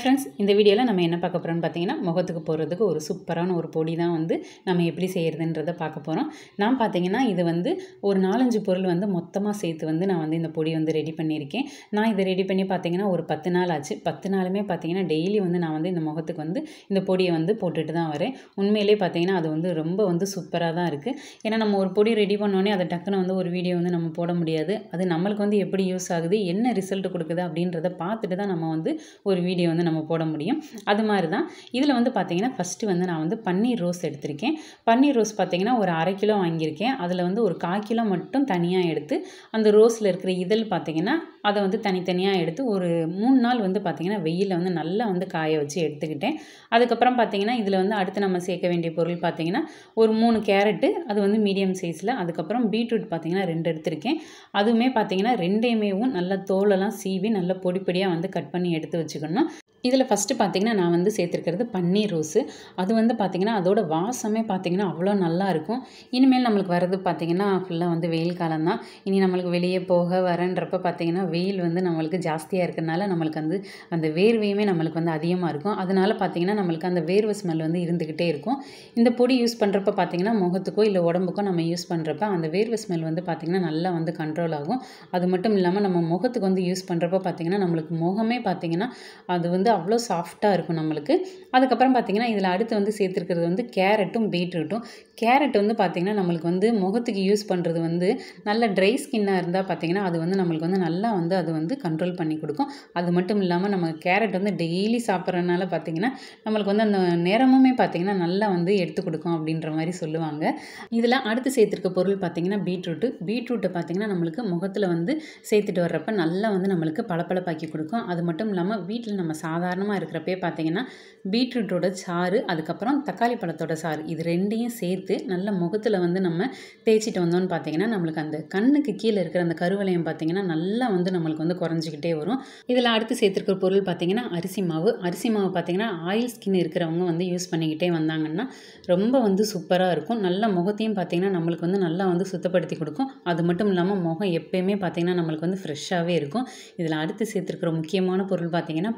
Friends இந்த வீடியோவில் நம்ம என்ன பார்க்க போகிறோம்னு பார்த்தீங்கன்னா முகத்துக்கு போடுறதுக்கு ஒரு சூப்பரான ஒரு பொடி தான் வந்து நம்ம எப்படி செய்கிறதுன்றதை பார்க்க போகிறோம் நான் பார்த்தீங்கன்னா இது வந்து ஒரு நாலஞ்சு பொருள் வந்து மொத்தமாக சேர்த்து வந்து நான் வந்து இந்த பொடி வந்து ரெடி பண்ணியிருக்கேன். நான் இதை ரெடி பண்ணி பார்த்தீங்கன்னா ஒரு பத்து நாள் ஆச்சு. பத்து நாளுமே பார்த்தீங்கன்னா டெய்லி வந்து நான் வந்து இந்த முகத்துக்கு வந்து இந்த பொடியை வந்து போட்டுட்டு தான் வரேன். உண்மையிலே பார்த்தீங்கன்னா அது வந்து ரொம்ப வந்து சூப்பராக தான் இருக்குது ஏன்னா நம்ம ஒரு பொடி ரெடி பண்ணோன்னே அதை டக்குன்னு வந்து ஒரு வீடியோ வந்து நம்ம போட முடியாது. அது நம்மளுக்கு வந்து எப்படி யூஸ் ஆகுது என்ன ரிசல்ட் கொடுக்குது அப்படின்றத பார்த்துட்டு தான் நம்ம வந்து ஒரு வீடியோ வந்து நம்ம போட முடியும். அது மாதிரி தான் இதில் வந்து பார்த்திங்கன்னா ஃபஸ்ட்டு வந்து நான் வந்து பன்னீர் ரோஸ் எடுத்திருக்கேன். பன்னீர் ரோஸ் பார்த்திங்கன்னா ஒரு அரை கிலோ வாங்கியிருக்கேன். அதில் வந்து ஒரு கால் கிலோ மட்டும் தனியாக எடுத்து அந்த ரோஸில் இருக்கிற இதழ் பார்த்தீங்கன்னா அதை வந்து தனித்தனியாக எடுத்து ஒரு மூணு நாள் வந்து பார்த்திங்கன்னா வெயிலில் வந்து நல்லா வந்து காய வச்சு எடுத்துக்கிட்டேன். அதுக்கப்புறம் பார்த்திங்கன்னா இதில் வந்து அடுத்து நம்ம சேர்க்க வேண்டிய பொருள் பார்த்திங்கன்னா ஒரு மூணு கேரட்டு அது வந்து மீடியம் சைஸில் அதுக்கப்புறம் பீட்ரூட் பார்த்திங்கன்னா ரெண்டு எடுத்திருக்கேன். அதுவுமே பார்த்திங்கன்னா ரெண்டையுமேவும் நல்லா தோலெல்லாம் சீவி நல்லா பொடி பொடியாக வந்து கட் பண்ணி எடுத்து வச்சுக்கணும். இதில் ஃபஸ்ட்டு பார்த்திங்கன்னா நான் வந்து சேர்த்துருக்கிறது பன்னீர் ரோஸு. அது வந்து பார்த்திங்கன்னா அதோட வாசமே பார்த்திங்கன்னா அவ்வளோ நல்லாயிருக்கும் இனிமேல் நம்மளுக்கு வர்றது பார்த்திங்கன்னா ஃபுல்லாக வந்து வெயில் காலம் தான். இனி நம்மளுக்கு வெளியே போக வரன்றப்ப பார்த்திங்கன்னா வெயில் வந்து நம்மளுக்கு ஜாஸ்தியாக இருக்கிறதுனால நம்மளுக்கு வந்து அந்த வேர்வையுமே நம்மளுக்கு வந்து அதிகமாக இருக்கும். அதனால பார்த்திங்கன்னா நம்மளுக்கு அந்த வேர்வை ஸ்மெல் வந்து இருந்துக்கிட்டே இருக்கும். இந்த பொடி யூஸ் பண்ணுறப்ப பார்த்திங்கன்னா முகத்துக்கோ இல்லை உடம்புக்கோ நம்ம யூஸ் பண்ணுறப்ப அந்த வேர்வை ஸ்மெல் வந்து பார்த்திங்கன்னா நல்லா வந்து கண்ட்ரோல் ஆகும். அது மட்டும் இல்லாமல் நம்ம முகத்துக்கு வந்து யூஸ் பண்ணுறப்ப பார்த்திங்கன்னா நம்மளுக்கு முகமே பார்த்திங்கன்னா அது வந்து அவ்வளோ சாஃப்டாக இருக்கும் நம்மளுக்கு. அதுக்கப்புறம் பார்த்திங்கன்னா இதில் அடுத்து வந்து சேர்த்துருக்கிறது வந்து கேரட்டும் பீட்ரூட்டும். கேரட் வந்து பார்த்திங்கன்னா நம்மளுக்கு வந்து முகத்துக்கு யூஸ் பண்ணுறது வந்து நல்ல ட்ரை ஸ்கின்னாக இருந்தால் பார்த்திங்கன்னா அது வந்து நம்மளுக்கு வந்து நல்லா வந்து அது வந்து கண்ட்ரோல் பண்ணி கொடுக்கும். அது மட்டும் இல்லாமல் நம்ம கேரட் வந்து டெய்லி சாப்பிட்றதுனால பார்த்திங்கன்னா நம்மளுக்கு வந்து அந்த நேரமுமே பார்த்திங்கன்னா நல்லா வந்து எடுத்து கொடுக்கும் அப்படின்ற மாதிரி சொல்லுவாங்க. இதில் அடுத்து சேர்த்துருக்க பொருள் பார்த்திங்கன்னா பீட்ரூட்டு. பீட்ரூட்டை பார்த்திங்கன்னா நம்மளுக்கு முகத்தில் வந்து சேர்த்துட்டு வர்றப்ப நல்லா வந்து நம்மளுக்கு பளபளப்பாக்கி கொடுக்கும். அது மட்டும் இல்லாமல் வீட்டில் நம்ம சாதாரணமாக இருக்கிறப்பே பார்த்தீங்கன்னா பீட்ரூட்டோட சாறு அதுக்கப்புறம் தக்காளி பழத்தோட சாறு இது ரெண்டையும் சேர்த்து நல்ல முகத்தில் வந்து நம்ம தேய்ச்சிட்டு வந்தோம்னு பார்த்திங்கன்னா நம்மளுக்கு அந்த கண்ணுக்கு கீழே இருக்கிற அந்த கருவலையம் பார்த்திங்கன்னா நல்லா வந்து நம்மளுக்கு வந்து குறைஞ்சிக்கிட்டே வரும். இதில் அடுத்து சேர்த்துருக்கிற பொருள் பார்த்தீங்கன்னா அரிசி மாவு. அரிசி மாவு பார்த்தீங்கன்னா ஆயில் ஸ்கின் இருக்கிறவங்க வந்து யூஸ் பண்ணிக்கிட்டே வந்தாங்கன்னா ரொம்ப வந்து சூப்பராக இருக்கும். நல்ல முகத்தையும் பார்த்தீங்கன்னா நம்மளுக்கு வந்து நல்லா வந்து சுத்தப்படுத்தி கொடுக்கும். அது மட்டும் இல்லாமல் முகம் எப்பயுமே பார்த்தீங்கன்னா நம்மளுக்கு வந்து ஃப்ரெஷ்ஷாகவே இருக்கும். இதில் அடுத்து சேர்த்துருக்கிற முக்கியமான பொருள் பார்த்திங்கன்னா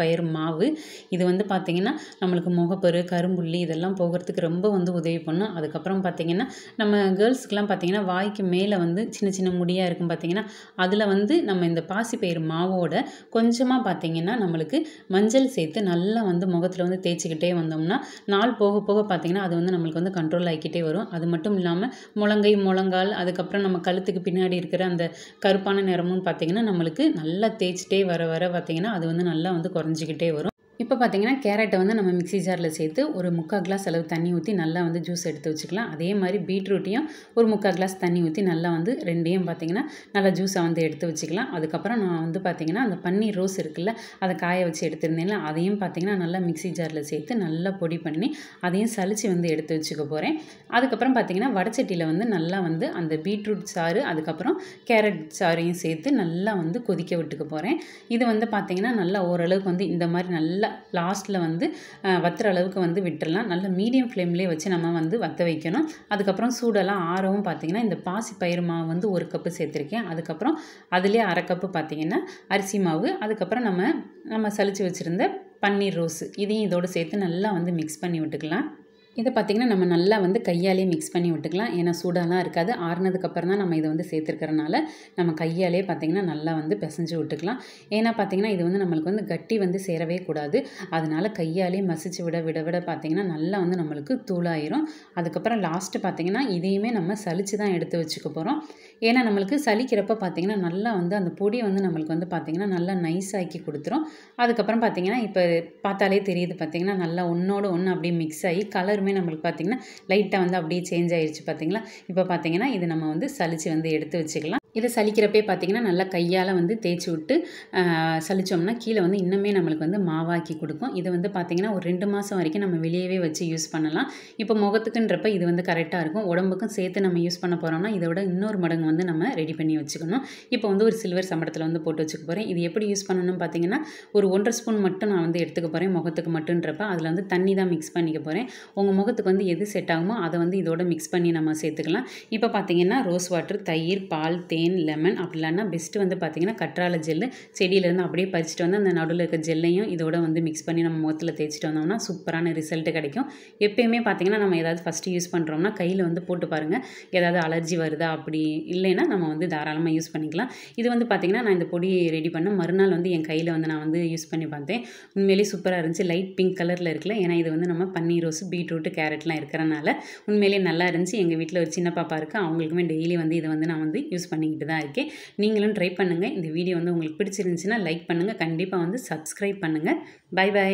பயிர் மாவு இது வந்து பார்த்திங்கன்னா நம்மளுக்கு முகப்பரு கரும்புள்ளி இதெல்லாம் போகிறதுக்கு ரொம்ப வந்து உதவி பண்ணும். அதுக்கப்புறம் பார்த்திங்கன்னா நம்ம கேர்ள்ஸ்க்கெலாம் பார்த்திங்கன்னா வாய்க்கு மேலே வந்து சின்ன சின்ன முடியாக இருக்கும் பார்த்திங்கன்னா அதில் வந்து நம்ம இந்த பாசி பயிர் மாவோட கொஞ்சமாக பார்த்திங்கன்னா நம்மளுக்கு மஞ்சள் சேர்த்து நல்லா வந்து முகத்தில் வந்து தேய்ச்சிக்கிட்டே வந்தோம்னா நாள் போக போக பார்த்திங்கன்னா அது வந்து நம்மளுக்கு வந்து கண்ட்ரோல் ஆகிக்கிட்டே வரும். அது மட்டும் இல்லாமல் முழங்கை முழங்கால் அதுக்கப்புறம் நம்ம கழுத்துக்கு பின்னாடி இருக்கிற அந்த கருப்பான நிறமும் பார்த்திங்கன்னா நம்மளுக்கு நல்லா தேய்ச்சிட்டே வர வர பார்த்திங்கன்னா அது வந்து நல்லா வந்து குறைஞ்சிக்கிட்டே வரும். இப்போ பார்த்தீங்கன்னா கேரட்டை வந்து நம்ம மிக்ஸி ஜாரில் சேர்த்து ஒரு முக்கால் கிளாஸ் அளவு தண்ணி ஊற்றி நல்லா வந்து ஜூஸ் எடுத்து வச்சுக்கலாம். அதே மாதிரி பீட்ரூட்டையும் ஒரு முக்கால் கிளாஸ் தண்ணி ஊற்றி நல்லா வந்து ரெண்டையும் பார்த்தீங்கன்னா நல்லா ஜூஸை வந்து எடுத்து வச்சுக்கலாம். அதுக்கப்புறம் நான் வந்து பார்த்தீங்கன்னா அந்த பன்னீர் ரோஸ் இருக்குல்ல அதை காய வச்சு எடுத்திருந்தேன்ல அதையும் பார்த்தீங்கன்னா நல்லா மிக்ஸி ஜாரில் சேர்த்து நல்லா பொடி பண்ணி அதையும் சளிச்சு வந்து எடுத்து வச்சுக்க போகிறேன் அதுக்கப்புறம் பார்த்தீங்கன்னா வடச்சட்டியில் வந்து நல்லா வந்து அந்த பீட்ரூட் சாறு அதுக்கப்புறம் கேரட் சாறையும் சேர்த்து நல்லா வந்து கொதிக்க விட்டுக்க போகிறேன் இது வந்து பார்த்தீங்கன்னா நல்லா ஓரளவுக்கு வந்து இந்த மாதிரி நல்லா லாஸ்ட்டில் வந்து வத்துற அளவுக்கு வந்து விட்டுடலாம் நல்ல மீடியம் ஃப்ளேம்லேயே வச்சு நம்ம வந்து வற்ற வைக்கணும். அதுக்கப்புறம் சூடெல்லாம் ஆறவும் பார்த்திங்கன்னா இந்த பாசி பயிர் மாவு வந்து ஒரு கப்பு சேர்த்துருக்கேன். அதுக்கப்புறம் அதிலே அரை கப்பு பார்த்திங்கன்னா அரிசி மாவு. அதுக்கப்புறம் நம்ம நம்ம சளிச்சு வச்சுருந்த பன்னீர் ரோஸு. இதையும் இதோடு சேர்த்து நல்லா வந்து மிக்ஸ் பண்ணி விட்டுக்கலாம். இதை பார்த்திங்கன்னா நம்ம நல்லா வந்து கையாலே மிக்ஸ் பண்ணி விட்டுக்கலாம். ஏன்னா சூடாலாம் இருக்காது. ஆறுனதுக்கப்புறம் தான் நம்ம இதை வந்து சேர்த்துருக்கறனால நம்ம கையாலே பார்த்திங்கன்னா நல்லா வந்து பிசைஞ்சு விட்டுக்கலாம். ஏன்னா பார்த்திங்கன்னா இது வந்து நம்மளுக்கு வந்து கட்டி வந்து சேரவே கூடாது. அதனால் கையாலே மசிச்சு விட விட விட பார்த்திங்கன்னா நல்லா வந்து நம்மளுக்கு தூளாயிரும். அதுக்கப்புறம் லாஸ்ட்டு பார்த்திங்கன்னா இதையுமே நம்ம சளிச்சு தான் எடுத்து வச்சுக்க போகிறோம் ஏன்னா நம்மளுக்கு சலிக்கிறப்ப பார்த்திங்கன்னா நல்லா வந்து அந்த பொடி வந்து நம்மளுக்கு வந்து பார்த்திங்கன்னா நல்லா நைஸ் ஆக்கி கொடுத்துரும். அதுக்கப்புறம் பார்த்திங்கன்னா இப்போ பார்த்தாலே தெரியுது பார்த்திங்கன்னா நல்லா ஒன்றோட ஒன்று அப்படியே மிக்ஸ் ஆகி கலருமே நம்மளுக்கு பார்த்திங்கன்னா லைட்டாக வந்து அப்படியே சேஞ்ச் ஆகிடுச்சு பார்த்திங்களா? இப்போ பார்த்திங்கன்னா இது நம்ம வந்து சலித்து வந்து எடுத்து வச்சுக்கலாம். இதை சலிக்கிறப்பே பார்த்திங்கன்னா நல்லா கையால் வந்து தேய்ச்சி விட்டு சலித்தோம்னா கீழே வந்து இன்னுமே நம்மளுக்கு வந்து மாவாக்கி கொடுக்கும். இது வந்து பார்த்திங்கன்னா ஒரு ரெண்டு மாதம் வரைக்கும் நம்ம வெளியவே வச்சு யூஸ் பண்ணலாம். இப்போ முகத்துக்குன்றப்ப இது வந்து கரெக்டாக இருக்கும். உடம்புக்கும் சேர்த்து நம்ம யூஸ் பண்ண போகிறோம்னா இதை விட இன்னொரு மடங்கு வந்து நம்ம ரெடி பண்ணி வச்சுக்கணும். இப்போ வந்து ஒரு சில்வர் சம்பளத்தில் வந்து போட்டு வச்சுக்க போகிறேன் இது எப்படி யூஸ் பண்ணணும்னு பார்த்தீங்கன்னா ஒரு ஒன்றரை ஸ்பூன் மட்டும் நான் வந்து எடுத்துக்க போகிறேன் முகத்துக்கு மட்டுன்றப்ப அதில் வந்து தண்ணி தான் மிக்ஸ் பண்ணிக்க போகிறேன் உங்கள் முகத்துக்கு வந்து எது செட் ஆகுமோ அதை வந்து இதோட மிக்ஸ் பண்ணி நம்ம சேர்த்துக்கலாம். இப்போ பார்த்தீங்கன்னா ரோஸ் வாட்டர் தயிர் பால் தேன் தேன் லெமன் அப்படி இல்லைன்னா பெஸ்ட்டு வந்து பார்த்திங்கன்னா கற்றாழை ஜெல்லு. செடியிலேருந்து அப்படியே பறிச்சுட்டு வந்து அந்த நடுவில் இருக்க ஜெல்லையும் இதோட வந்து மிக்ஸ் பண்ணி நம்ம முகத்தில் தேய்ச்சிட்டு வந்தோம்னா சூப்பரான ரிசல்ட்டு கிடைக்கும். எப்பயுமே பார்த்திங்கன்னா நம்ம ஏதாவது ஃபஸ்ட்டு யூஸ் பண்ணுறோம்னா கையில் வந்து போட்டு பாருங்கள் ஏதாவது அலர்ஜி வருதா அப்படி இல்லைன்னா நம்ம வந்து தாராளமாக யூஸ் பண்ணிக்கலாம். இது வந்து பார்த்திங்கன்னா நான் இந்த பொடி ரெடி பண்ண மறுநாள் வந்து என் கையில் வந்து நான் வந்து யூஸ் பண்ணி பார்த்தேன். உண்மையிலேயே சூப்பராக இருந்துச்சு. லைட் பிங்க் கலரில் இருக்குல்ல ஏன்னா இது வந்து நம்ம பன்னீர் ரோஸ் பீட்ரூட்டு கேரட்லாம் இருக்கிறனால உண்மையிலேயே நல்லா இருந்துச்சு. எங்கள் வீட்டில் ஒரு சின்ன பாப்பா இருக்குது அவங்களுக்குமே டெய்லி வந்து இதை வந்து நான் வந்து யூஸ் பண்ணிக்கிட்டு தான் இருக்கேன். நீங்களும் ட்ரை பண்ணுங்கள் இந்த வீடியோ வந்து உங்களுக்கு பிடிச்சிருந்துச்சுன்னா லைக் பண்ணுங்கள் கண்டிப்பாக வந்து சப்ஸ்கிரைப் பண்ணுங்கள் பை பை